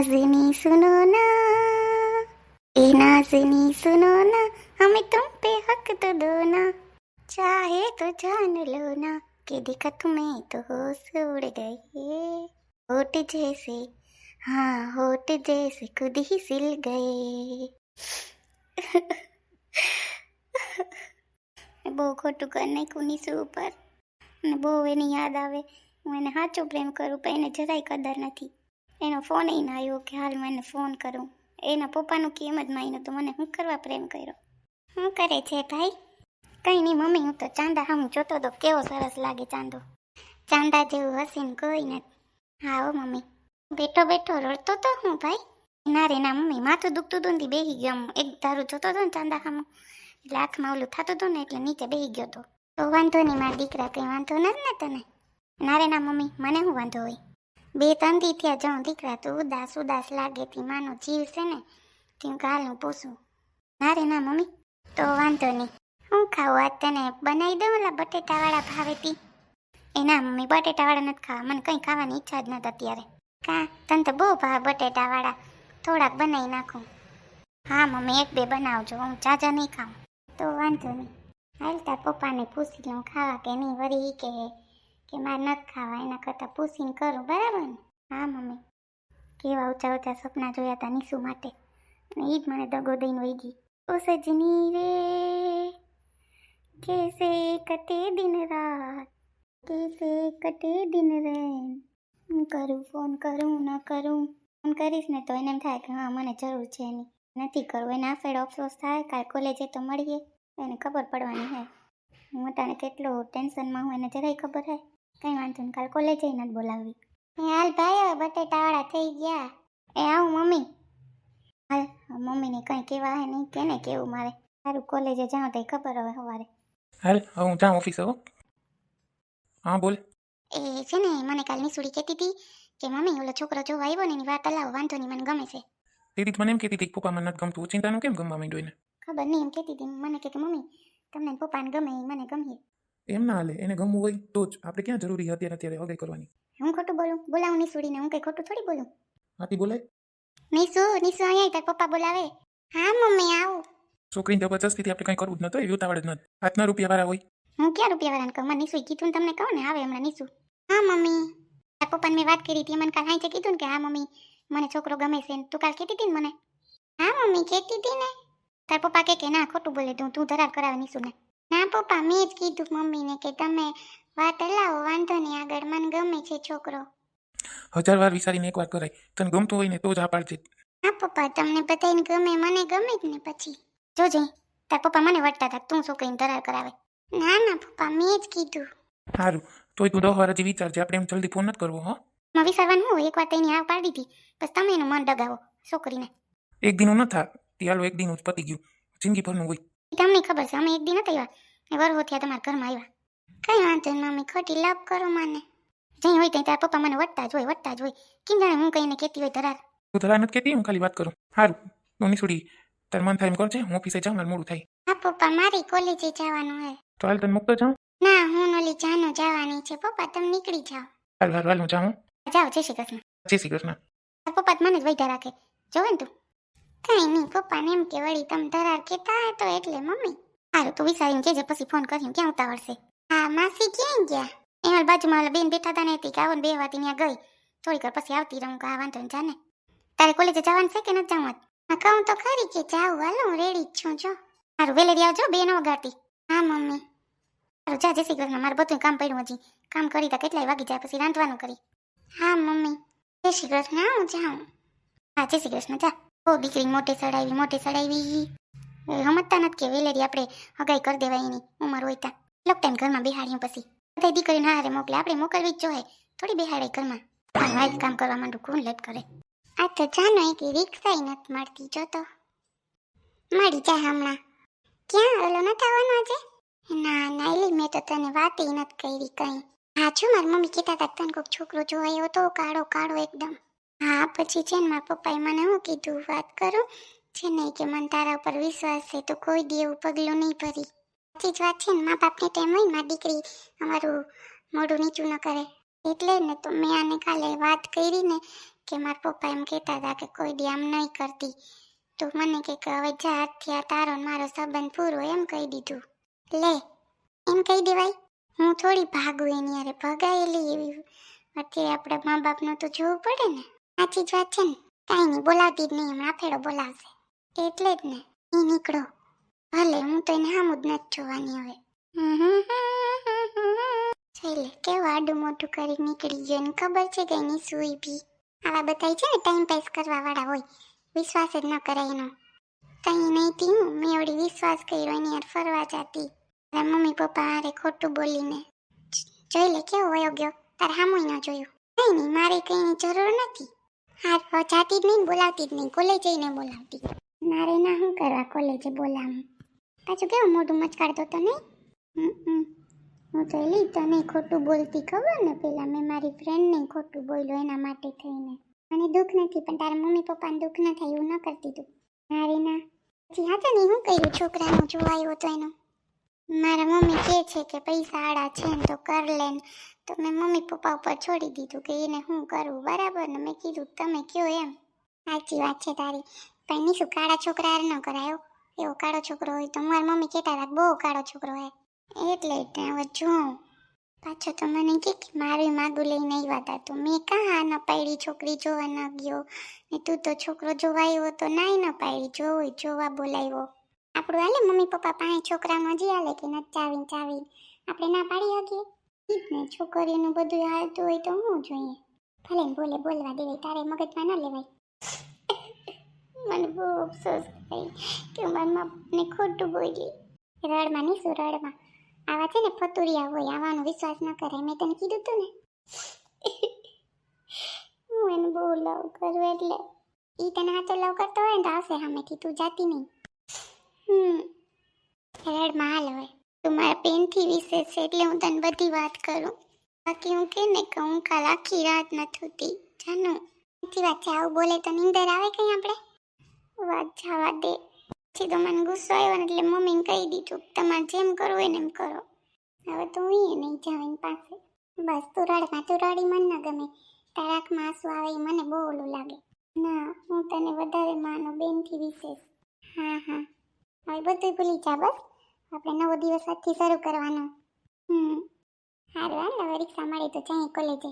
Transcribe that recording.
नाजनी सुनो ना ए नाजनी सुनो ना हमें तुम पे हक तो दो ना चाहे तो जान लो ना कि दिक्कत में तो होश उड़ गए होट जैसे हाँ होट जैसे खुद ही सिल गए બહુ ખોટું કરી નાખ્યું નીસુ ઉપર અને બહુ એની યાદ આવે હું એને સાચો પ્રેમ કરું પણ એને જરાય કદર નથી એનો ફોન એ ના આવ્યો કે હાલ મને ફોન કરું. એના પપ્પાનું કેમ જ માન્યું તો મને હું કરવા પ્રેમ કર્યો? શું કરે છે ભાઈ? કંઈ નહીં મમ્મી, હું તો ચાંદા હા હું જોતો તો કેવો સરસ લાગે ચાંદો. ચાંદા જેવું હસીને કોઈ નથી. હા હો મમ્મી. બેઠો બેઠો રડતો તો હું ભાઈ? ના રે ના મમ્મી, માથું દુખતું હતું ને બેસી ગયો હું એક ધારું જોતો હતો ને ચાંદા ખામાં એટલે આંખમાં ઓલું થતું હતું ને એટલે નીચે બેહી ગયો હતો તો વાંધો નહીં મારા દીકરા, કંઈ વાંધો નથી ને તને? ના રે ના મમ્મી, મને શું વાંધો હોય? બે ત્રણ દી થયા જાઉં દીકરા તું ઉદાસ ઉદાસ લાગે તી, માનો જીવ છે ને ત્યાં કાલ હું પૂછું ના રે, ના, મમ્મી, તો વાંધો નહીં. હું ખાવું આજ તને બનાવી દઉં ઓલા બટેટાવાળા ભાવે તી. એ ના, મમ્મી, બટેટાવાળા નથી ખાવા, મને કંઈ ખાવાની ઈચ્છા જ નથી અત્યારે. કા, તને તો બહુ ભાવે બટેટાવાળા. થોડાક બનાવી નાખું. હા, મમ્મી, એક બે બનાવજો, હું ચાજા નહીં ખાઉં. તો વાંધો નહીં. હાલ તાર પપ્પાને પૂછી લઉં, ખાવા કે નહીં વરી કે કે મારે નથી ખાવા, એના કરતાં પૂછીને કરું, બરાબર ને? હા, મમ્મી. કેવા ઊંચા ઊંચા સપના જોયા હતા નીસુ માટે. અને એ જ મને દગો દઈને વહી ગઈ. ઓ સજની રે, કેસે કટે દિન રાત? કેસે કટે દિન રેન? હું કરું, ફોન કરું, ન કરું? ફોન કરીશ ને તો એને એમ થાય કે, હા, મને જરૂર છે એની. નથી કરવું એને આફેડ અફસોસ થાય, કાલ કોલેજે તો મળીએ. એને ખબર પડવાની હે. હું અટાણે કેટલું ટેન્શનમાં હું, એને જરાય ખબર હે. કંઈ વાંધો નહીં કાલ કોલેજે નથી બોલાવવી એ હાલ ભાઈ હવે બટેટાવાળા થઈ ગયા. એ આવું મમ્મી. હાલ મમ્મીને કંઈ કહેવા હે નહીં કે ને કેવું મારે. સારું કોલેજે જાઉં તો ખબર હવે સવારે. હાલ હવે હું જાઉં ઓફિસે હો. હા બોલ. એ છે ને મને કાલ નિસુડી કહેતી હતી કે મમ્મી ઓલો છોકરો જોવા આવ્યો ને એની વાત અલાવ વાંધો નહીં મને ગમે છે. દીદી મને એમ કહેતી હતી પપ્પા મને નથી ગમતું. ચિંતાનું કેમ ગમવા માંડ્યું એને? ખબર નહીં એમ કહેતી હતી. મને કે મમ્મી તમને પપ્પાને ગમે એ મને ગમે. એમ ના હાલે. એને ગમવું હોય તો જ. આપણે ક્યાં જરૂરી અત્યારે અત્યારે હગાઈ કરવાની? હું ખોટું બોલું? બોલાવું નિસુડીને હું કઈ ખોટું થોડી બોલું? હાથી બોલાય. નિસુ નિસુ અહીંયા તાર પપ્પા બોલાવે. હા મમ્મી આવું. છોકરીને જબરજસ્તીથી આપણે કંઈ કરવું જ નતું એવી ઉતાવળ જ નથી હાથના રૂપિયા વાળા હોય. હું ક્યાં રૂપિયા વાળાને કહું? મને નિસુ કીધું તમને કહું ને. આવે હમણાં નિસુ. હા મમ્મી. તાર પપ્પાને મેં વાત કરી હતી. મને કાલ હાઈ કીધું ને કે હા મમ્મી મને છોકરો ગમે છે ને. તું કાલ કહેતી હતી ને મને? હા મમ્મી કહેતી હતી ને. તાર પપ્પા કે કે ના ખોટું બોલે તું. તું ધરાર કરાવે નિસુને. ના પપ્પા મેં જ કીધું મમ્મીને કે તમે વાત હલાવો વાંધો નહીં આગળ મને ગમે છે છોકરો. હજાર વાર વિચારીને એકવાર કરાય. તને ગમતું હોય ને તો જ આ પાડજે. હા પપ્પા તમને બધાને ગમે મને ગમે જ ને પછી. જોજે તાર પપ્પા મને વટતા હતા તું છોકરીને ધરાર કરાવે? ના ના પપ્પા મેં જ કીધું. સારું તોય તું દહ વાર હજી વિચારજે આપણે એમ જલ્દી ફોન નથી કરવો હો. માં વિચારવાનું હોય? એકવાર તેની આ પાડી દીધી. બસ તમે એનું મન ડગાવો છોકરીને. એક દિનનું ન થા તે હાલો એક દિનનું જ પતી ગયું. જિંદગીભરનું હોય. તમને ખબર છે અમે એક દી નથી આવ્યા. એ વરહો થયા તમારા ઘરમાં આવ્યા. કઈ વાંધો નહીં મમ્મી ખોટી લપ કરો મને. જઈ હોય ત્યાં તારા પપ્પા મને વટતા જ હોય વટતા જ હોય. કેમ જાણે હું કઈને કહેતી હોય ધરાર. તું ધરાર નથી કહેતી હું ખાલી વાત કરું. સારું નોની છોડી. તાર મન થાય એમ કરજે હું ઓફિસે જાઉં મારે મોડું થાય. હા પપ્પા મારી કોલેજે જવાનું હે તો હાલ તને મૂકતો જાઉં? ના હું ઓલી જાનો જવાની છે. પપ્પા તમે નીકળી જાઓ. હાલ હાલ હાલ હું જાઉં જાઓ જય શ્રી કૃષ્ણ. જય શ્રી કૃષ્ણ. પપ્પા મને જ વૈધા રાખે. જોવે ને તું. કઈ નહીં, પપ્પાને એમ કે, વળી તમે ધરાર કહેતા તો એટલે, મમ્મી. સારું તું વિચારીને કેજે, પછી ફોન કર્યું, ક્યાં ઉતાવળશે? હા, માસી ક્યાં ગયા? એમાં બાજુમાં બેન બેઠા હતા ને હતી કે બે વાતી ત્યાં ગઈ. થોડીક પછી આવતી રહું, કે આ વાંધો ને જાને. તારે કોલેજે જવાનું છે કે નથી જવું હા, કહું તો ખરી કે, જાઉં. હાલો, હું રેડી જ છું, જો. સારું વેલેરી આવજો બે ન વગાડતી. હા, મમ્મી. સારું જા, જય શ્રી કૃષ્ણ. મારે બધું કામ પડ્યું હજી. કામ કરી તા કેટલાય વાગી જાય, પછી રાંધવાનું કરી. હા, મમ્મી. જય શ્રી કૃષ્ણ, હું જાઉં. હા, જય શ્રી કૃષ્ણ, જા. ઓ દીકરી, મોટે સડાવી મોટે સડાવી સમજતા નથી કે વેલેરી આપણે હગાઈ કરી દેવાય એની. ઉંમર હોય ત્યાં. લોક ટાઈમ ઘરમાં બેહાડ્યું પછી. બધા દીકરીને હારે મોકલે. આપણે મોકલવી જ જોઈએ થોડી બેહાડે ઘરમાં. પણ વાઈટ કામ કરવા માંડું કોણ લેટ કરે? આ તો જાનો એક રિક્ષા નથી મળતી. જો તો. મળી જાય હમણાં. ક્યાં ઓલો નથી આવવાનો આજે? ના ના, એલી મેં તો તને વાત નથી કરી કઈ. હા છું મારી મમ્મી કહેતા હતા તને કોઈક છોકરો જોવાયો હતો કાળો કાળો એકદમ. હા, પછી છે ને મારા પપ્પાએ મને શું કીધું? વાત કરું? છે ને કે મને તારા ઉપર વિશ્વાસ છે, તો કોઈ દી એવું પગલું નહીં ભરી. સાચી જ વાત છે ને, મા બાપને ટાઈમ હોય મારી દીકરી અમારું મોઢું નીચું ન કરે. એટલે ને તો મેં આને કાલે વાત કરી ને કે મારા પપ્પા એમ કહેતા હતા કે કોઈ દી આમ નહીં કરતી. તો મને કે હવે જા હાથથી આ તારો ને મારો સંબંધ પૂરો એમ કહી દીધું. લે, એમ કહી દેવાય? હું થોડી ભાગું એની અરે ભગાયેલી એવી. અત્યારે આપણે મા બાપનું તો જોવું પડે ને. સાચી જ વાત છે ને, કાંઈ નહીં, બોલાવતી જ નહીં, હમણાં ફેરો બોલાવશે. એટલે જ ને એ નીકળો. ભલે, હું તો એને હામું જ નથી જોવાની હવે. છેલ્લે કેવું આડું મોટું કરી નીકળી ગયો ને, ખબર છે કે એની સુઈ ભી. આવા બધાય છે ને ટાઈમ પાસ કરવા વાળા હોય, વિશ્વાસ જ ન કરાય એનો. કઈ નહીં તી હું, મેં વળી વિશ્વાસ કર્યો, એની યાર ફરવા જાતી. તારા મમ્મી પપ્પા હારે ખોટું બોલીને. જોઈ લે, કેવો વયો ગયો, તારે હામું ન જોયું. કઈ નહીં, મારે કંઈની જરૂર નથી. હા જાતી જ નહીં બોલાવતી જ નહીં. કોલેજ જઈને બોલાવતી. મારે ના શું કરવા કોલેજે બોલાવું? પાછું કેવું મોઢું મચકાડતો તો નહીં. હું તો એલી તને ખોટું બોલતી, ખબર ને? પેલા મેં મારી ફ્રેન્ડને ખોટું બોલ્યો એના માટે થઈને. મને દુઃખ નથી, પણ તારા મમ્મી પપ્પાને દુઃખ ન થાય, એવું ન કરતી તું. મારે ના. પછી હા તને હું કર્યું? છોકરાનું જોવાયો તો એનું. મારા મમ્મી કહે છે કે પૈસા આડા છે ને તો કર લે તો મેં મમ્મી પપ્પા ઉપર છોડી દીધું કે એને શું કરવું બરાબર ને? મેં કીધું, તમે કયો એમ. સાચી વાત છે તારી. પણ નીશું કાળા છોકરા ન કરાયો એવો કાળો છોકરો હોય તો મારા મમ્મી કહેતા હતા બહુ કાળો છોકરો હોય એટલે હવે જોઉં. પાછો તો મને કે મારું માગું લઈને આવ્યા હતા તો. મેં કાં હા ન પાડી, છોકરી જોવા ન ગયો. ને તું તો છોકરો જોવા આવ્યો તો નાય ન પાડી. જોવું જોવા બોલાવ્યો. આપણું હાલે, મમ્મી પપ્પા પાસે છોકરામાં હજી હાલે કે નથી ચાવીને ચાવીને? આપણે ના પાડી શકીએ? ઈ જ ને છોકરીઓનું બધું હાલતું હોય તો હું જોઈએ? ભલે બોલે, બોલવા દેવાય, તારે મગજમાં ન લેવાય. મને બહુ અફસોસ થાય કે મનમાં ને ખોટું બોલી રડમાં નહીં શું રડમાં? આવા છે ને ફતુરિયા હોય આવાનો વિશ્વાસ ન કરે, મેં તને કીધું તું ને. હું એને બહુ લવ કરું એટલે. એ તને હાથો લવ કરતો હોય ને તો આવશે સામેથી, તું જાતી નહીં. હમ. રડમાં હાલ હવે. તું મારા પેનથી વિશેષ છે એટલે હું તને બધી વાત કરું. બાકી હું કે ને કે હું કાલ આખી રાત નથી હોતી જાનું સાચી વાત છે. આવું બોલે તો નીંદર આવે કઈ આપણે? વાત જવા દે. પછી તો મને ગુસ્સો આવ્યો ને એટલે મમ્મીને કહી દીધું. તમારે જેમ કરવું હોય ને એમ કરો. હવે તો હું એ નહીં જાઉં પાસે. બસ, તું રડમાં તું રડી મને ન ગમે. તારા આંખમાં આંસુ આવે એ મને બહુ ઓલું લાગે. ના, હું તને વધારે માનો બેનથી વિશેષ. હા હા. હવે બધું ભૂલી જા બસ. આપણે નવો દિવસ આજથી શરૂ કરવાનો. હમ. હારું હાલ હવે રિક્ષા મળી તો જઈએ કોલેજે